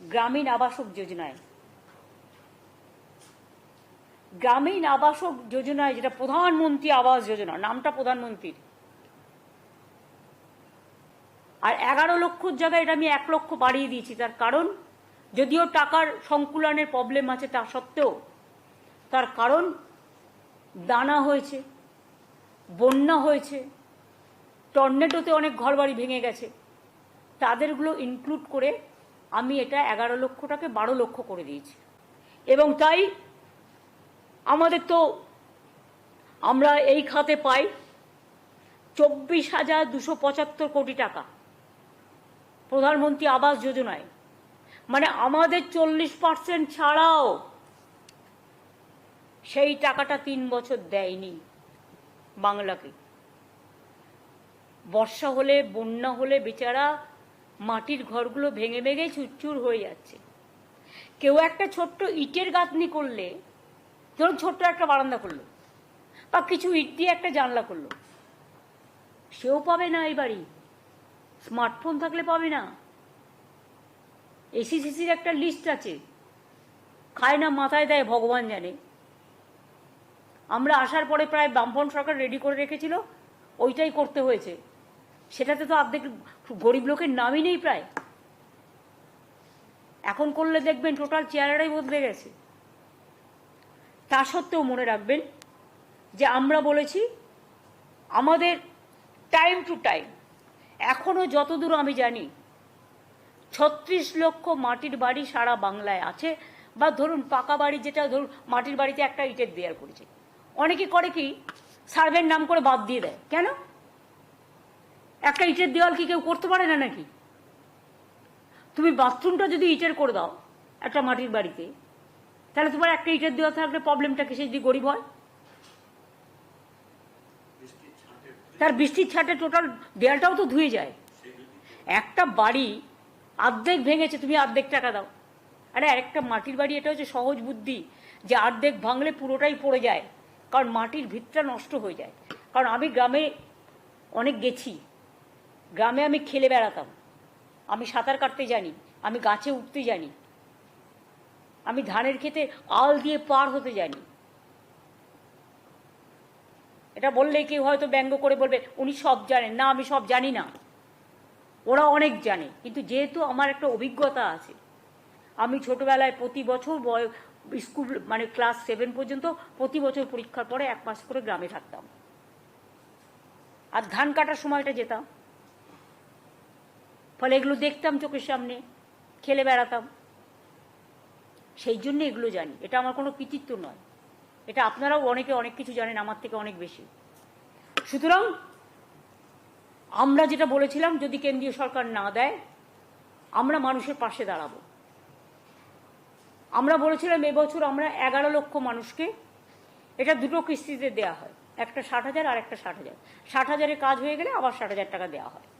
গ্রামীণ আবাসক যোজনায়। গ্রামীণ আবাসক যোজনায় যেটা প্রধানমন্ত্রী আবাস যোজনা, নামটা প্রধানমন্ত্রীর। আর এগারো লক্ষর জায়গায় এটা আমি এক লক্ষ বাড়িয়ে দিয়েছি, তার কারণ যদিও টাকার সংকুলনের প্রবলেম আছে তা সত্ত্বেও, তার কারণ দানা হয়েছে, বন্যা হয়েছে, টর্নেডোতে অনেক ঘরবাড়ি ভেঙে গেছে। তাদেরগুলো ইনক্লুড করে আমি এটা এগারো লক্ষটাকে বারো লক্ষ করে দিয়েছি। এবং তাই আমাদের তো আমরা এই খাতে পাই চব্বিশ হাজার দুশো পঁচাত্তর কোটি টাকা প্রধানমন্ত্রী আবাস যোজনায়। মানে আমাদের চল্লিশ পার্সেন্ট ছাড়াও সেই টাকাটা তিন বছর দেয়নি বাংলাকে। বর্ষা হলে, বন্যা হলে বেচারা মাটির ঘরগুলো ভেঙে ভেঙে চুরচুর হয়ে যাচ্ছে। কেউ একটা ছোট্ট ইটের গাঁথনি করলে, ধরুন ছোট্ট একটা বারান্দা করল, বা কিছু ইট দিয়ে একটা জানলা করল, সেও পাবে না এই বাড়ি। স্মার্টফোন থাকলে পাবে না। এসি সিসির একটা লিস্ট আছে। খায় না মাথায় দেয়, ভগবান জানে। আমরা আসার পরে প্রায় বামপন সরকার রেডি করে রেখেছিল, ওইটাই করতে হয়েছে। সেটাতে তো অর্ধেক গরিব লোকের নামই নেই প্রায়। এখন করলে দেখবেন টোটাল চেহারাটাই বদলে গেছে। তা সত্ত্বেও মনে রাখবেন যে আমরা বলেছি, আমাদের টাইম টু টাইম এখনও যতদূর আমি জানি, ছত্রিশ লক্ষ মাটির বাড়ি সারা বাংলায় আছে, বা ধরুন পাকা বাড়ি যেটা ধরুন মাটির বাড়িতে একটা ইটের দেয়ার করেছে। অনেকে করে কি সার্ভের নাম করে বাদ দিয়ে দেয়। কেন? একটা ইটের দেওয়াল কি কেউ করতে পারে না নাকি? তুমি বাথরুমটা যদি ইটের করে দাও একটা মাটির বাড়িতে, তাহলে তোমার একটা ইটের দেওয়া থাকলে প্রবলেমটা কিসে যদি গরিব হয়? তার বৃষ্টির ছাটে টোটাল দেয়ালটাও তো ধুয়ে যায়। একটা বাড়ি অর্ধেক ভেঙেছে, তুমি অর্ধেক টাকা দাও। আরে আরেকটা মাটির বাড়ি, এটা হচ্ছে সহজ বুদ্ধি যে অর্ধেক ভাঙলে পুরোটাই পড়ে যায়। কারণ মাটির ভিতটা নষ্ট হয়ে যায়। কারণ আমি গ্রামে অনেক গেছি গ্রামে আমি খেলে বেড়াতাম। আমি সাঁতার কাটতে জানি, আমি গাছে উঠতে জানি, আমি ধানের খেতে আল দিয়ে পার হতে জানি। এটা বললে কেউ হয়তো ব্যঙ্গ করে বলবে, উনি সব জানেন। না, আমি সব জানি না। ওরা অনেক জানে, কিন্তু যেহেতু আমার একটা অভিজ্ঞতা আছে, আমি ছোটবেলায় প্রতি বছর স্কুল মানে ক্লাস সেভেন পর্যন্ত প্রতি বছর পরীক্ষার পরে এক মাস করে গ্রামে থাকতাম। আর ধান কাটার সময়টা যেতাম ফলে এগুলো দেখতাম চোখের সামনে, খেলে বেড়াতাম। সেই জন্য এগুলো জানি। এটা আমার কোনো কৃতিত্ব নয়। এটা আপনারাও অনেকে অনেক কিছু জানেন, আমার থেকে অনেক বেশি। সুতরাং আমরা যেটা বলেছিলাম, যদি কেন্দ্রীয় সরকার না দেয়, আমরা মানুষের পাশে দাঁড়াবো। আমরা বলেছিলাম, এবছর আমরা এগারো লক্ষ মানুষকে এটা দুটো কিস্তিতে দেওয়া হয়। একটা ষাট হাজার আর একটা ষাট হাজার। ষাট হাজারের কাজ হয়ে গেলে আবার ষাট হাজার টাকা দেওয়া হয়।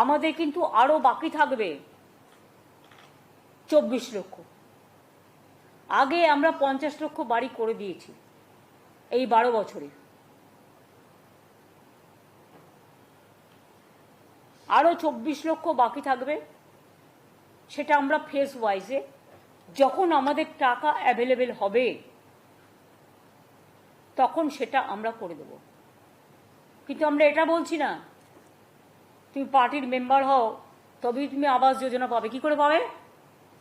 আমাদের কিন্তু আরও বাকি থাকবে চব্বিশ লক্ষ। আগে আমরা পঞ্চাশ লক্ষ বাড়ি করে দিয়েছি এই বারো বছরে। আরও চব্বিশ লক্ষ বাকি থাকবে সেটা আমরা ফেস ওয়াইজে যখন আমাদের টাকা অ্যাভেলেবেল হবে তখন সেটা আমরা করে দেব। কিন্তু আমরা এটা বলছি না তুমি পার্টির মেম্বার হও, তবেই তুমি আবাস যোজনা পাবে। কি করে পাবে?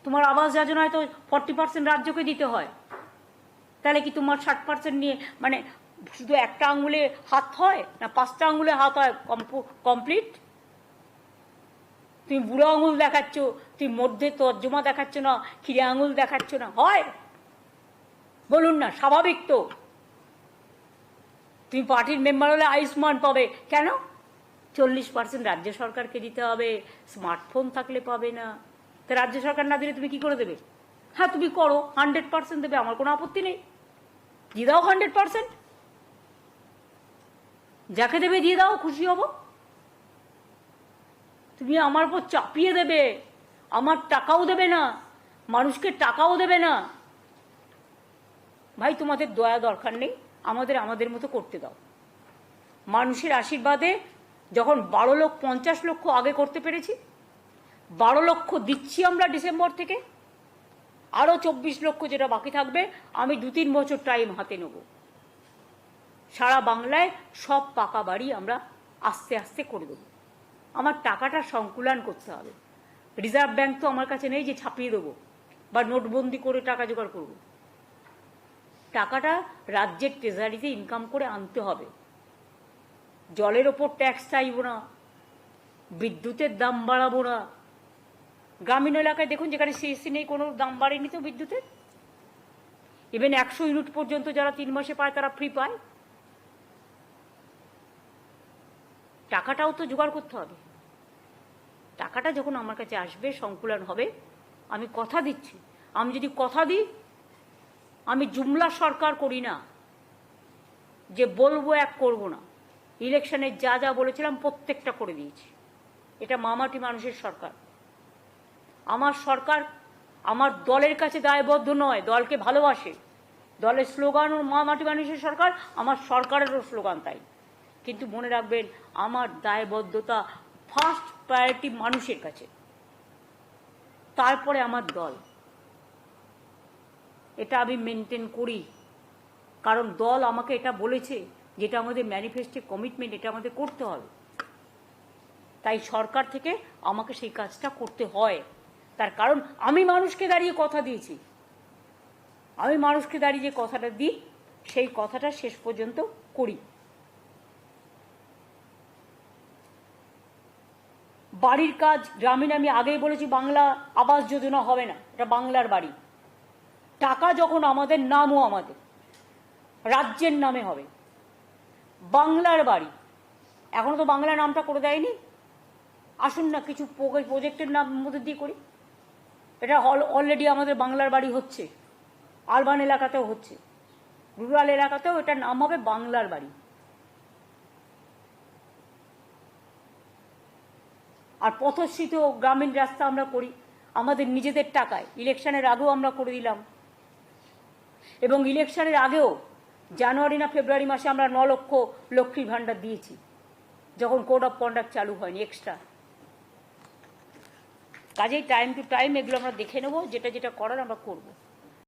তোমার আবাস যোজনায় তো ফর্টি পার্সেন্ট রাজ্যকে দিতে হয়। তাহলে কি তোমার ষাট পার্সেন্ট নিয়ে মানে শুধু একটা আঙুলে হাত হয় না পাঁচটা আঙুলে হাত হয় কমপ্লিট তুমি বুড়ো আঙুল দেখাচ্ছ, তুমি মধ্যে তর্জমা দেখাচ্ছ না খিরে আঙুল দেখাচ্ছ না, হয়? বলুন না, স্বাভাবিক তো। তুমি পার্টির মেম্বার হলে আয়ুষ্মান পাবে। কেন? চল্লিশ পার্সেন্ট রাজ্য সরকারকে দিতে হবে, স্মার্টফোন থাকলে পাবে না। তা রাজ্য সরকার না দিলে তুমি কি করে দেবে? হ্যাঁ তুমি করো, হান্ড্রেড পার্সেন্ট দেবে, আমার কোনো আপত্তি নেই। দিয়ে দাও হান্ড্রেড পার্সেন্ট। যাকে দেবে দিয়ে দাও, খুশি হব। তুমি আমার উপর চাপিয়ে দেবে, আমার টাকাও দেবে না, মানুষকে টাকাও দেবে না। ভাই, তোমাদের দয়া দরকার নেই, আমাদের আমাদের মতো করতে দাও। মানুষের আশীর্বাদে যখন বারো লক্ষ, পঞ্চাশ লক্ষ আগে করতে পেরেছি, বারো লক্ষ দিচ্ছি আমরা ডিসেম্বর থেকে আরও চব্বিশ লক্ষ যেটা বাকি থাকবে, আমি দু তিন বছর টাইম হাতে নেব। সারা বাংলায় সব পাকা বাড়ি আমরা আস্তে আস্তে করে দেবো। আমার টাকাটা সংকুলান করতে হবে। রিজার্ভ ব্যাংক তো আমার কাছে নেই যে ছাপিয়ে দেবো, বা নোটবন্দি করে টাকা জোগাড় করব। টাকাটা রাজ্যের ট্রেজারিতে ইনকাম করে আনতে হবে। জলের ওপর ট্যাক্স চাইব না, বিদ্যুতের দাম বাড়াবো না। গ্রামীণ এলাকায় দেখুন, যেখানে সিএসসি নেই, কোনো দাম বাড়েনি তো বিদ্যুতের? ইভেন একশো ইউনিট পর্যন্ত যারা তিন মাসে পায়, তারা ফ্রি পায়। টাকাটাও তো জোগাড় করতে হবে। টাকাটা যখন আমার কাছে আসবে, সংকুলন হবে, আমি কথা দিচ্ছি। আমি যদি কথা দিই, আমি জুমলা সরকার করি না, যে বলব এক করব না। ইলেকশনে যা যা বলেছিলাম প্রত্যেকটা করে দিয়েছি। এটা মামাটি মানুষের সরকার। আমার সরকার আমার দলের কাছে দায়বদ্ধ নয়, দলকে ভালোবাসে। দলের স্লোগান ও মামাটি মানুষের সরকার, আমার সরকারেরও স্লোগান তাই। কিন্তু মনে রাখবেন, আমার দায়বদ্ধতা ফার্স্ট প্রায়োরিটি মানুষের কাছে। তারপরে আমার দল। এটা আমি মেনটেন করি। কারণ দল আমাকে এটা বলেছে যেটা আমাদের ম্যানিফেস্টো কমিটমেন্ট এটা আমাদের করতে হবে। তাই সরকার থেকে আমাকে সেই কাজটা করতে হয়। তার কারণ, আমি মানুষকে দাঁড়িয়ে কথা দিয়েছি। আমি মানুষকে দাঁড়িয়ে যে কথাটা দিই, সেই কথাটা শেষ পর্যন্ত করি। বাড়ির কাজ গ্রামীণ আমি আগেই বলেছি, বাংলা আবাস যোজনা হবে না, এটা বাংলার বাড়ি। টাকা যখন আমাদের, নামও আমাদের। রাজ্যের নামে হবে। বাংলার বাড়ি। এখনও তো বাংলা নামটা করে দেয়নি। আসুন না, কিছু প্রজেক্টের নাম মধ্যে দিয়ে করি। এটা অল অলরেডি আমাদের বাংলার বাড়ি হচ্ছে। আরবান এলাকাতেও হচ্ছে। রুরাল এলাকাতেও এটার নাম হবে বাংলার বাড়ি। আর পথশ্রিত গ্রামীণ রাস্তা আমরা করি। আমাদের নিজেদের টাকায়। ইলেকশনের আগেও আমরা করে দিলাম। এবং ইলেকশনের আগেও জানুয়ারি না ফেব্রুয়ারি মাসে আমরা ন লক্ষ লক্ষ্মীর ভাণ্ডার দিয়েছি, যখন কোড অফ কন্ডাক্ট চালু হয়নি এক্সট্রা কাজেই টাইম টু টাইম এগুলো আমরা দেখে নেব, যেটা যেটা করার আমরা করব।